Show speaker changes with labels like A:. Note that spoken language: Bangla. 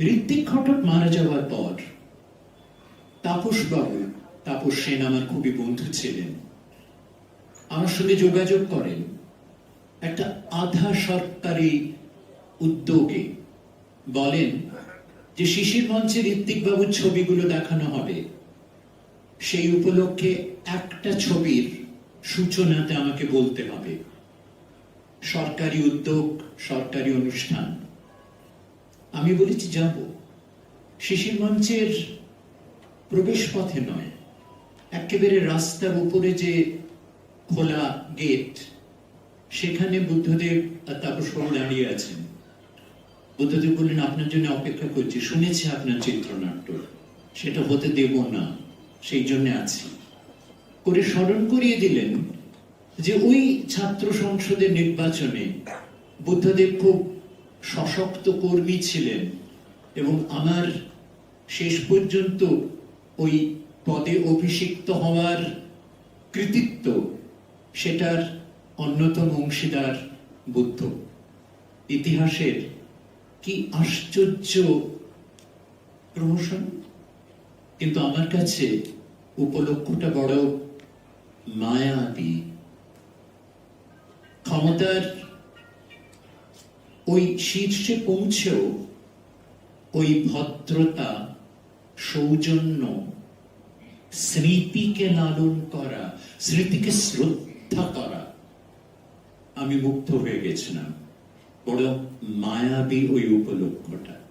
A: ঋত্বিক ঘটক মারা যাওয়ার পর তাপস বাবু, তাপস সেন আমার খুবই বন্ধু ছিলেন। আমার সঙ্গে যোগাযোগ করেন। একটা আধা সরকারি উদ্যোগে বলেন যে শিশির মঞ্চে ঋত্বিক বাবুর ছবিগুলো দেখানো হবে। সেই উপলক্ষে একটা ছবির সূচনাতে আমাকে বলতে হবে। সরকারি উদ্যোগ, সরকারি অনুষ্ঠান। আমি বলেছি যাব। শিশির মঞ্চের প্রবেশ পথে নয়, একেবারে রাস্তার উপরে যে খোলা গেট, সেখানে বুদ্ধদেব আর তাপসবাবু দাঁড়িয়ে আছেন। বুদ্ধদেব বললেন, আপনার জন্য অপেক্ষা করছি, শুনেছি আপনার চিত্রনাট্য। সেটা হতে দেব না, সেই জন্য আছি। করে স্মরণ করিয়ে দিলেন যে ওই ছাত্র সংসদের নির্বাচনে বুদ্ধদেব খুব সশক্ত কর্মী ছিলেন এবং আমার শেষ পর্যন্ত ওই পদে অভিষিক্ত হওয়ার কৃতিত্ব সেটার অন্যতম অংশীদার বুদ্ধ। ইতিহাসের কি আশ্চর্য প্রহসন? কিন্তু আমার কাছে উপলক্ষটা বড় মায়াবী। ক্ষমতার ওই শীর্ষে পৌঁছেও ওই ভদ্রতা, সৌজন্য, স্মৃতিকে লালন করা, স্মৃতিকে শ্রদ্ধা করা, আমি মুগ্ধ হয়ে গেছিলাম। বড় মায়াবী ওই উপলক্ষটা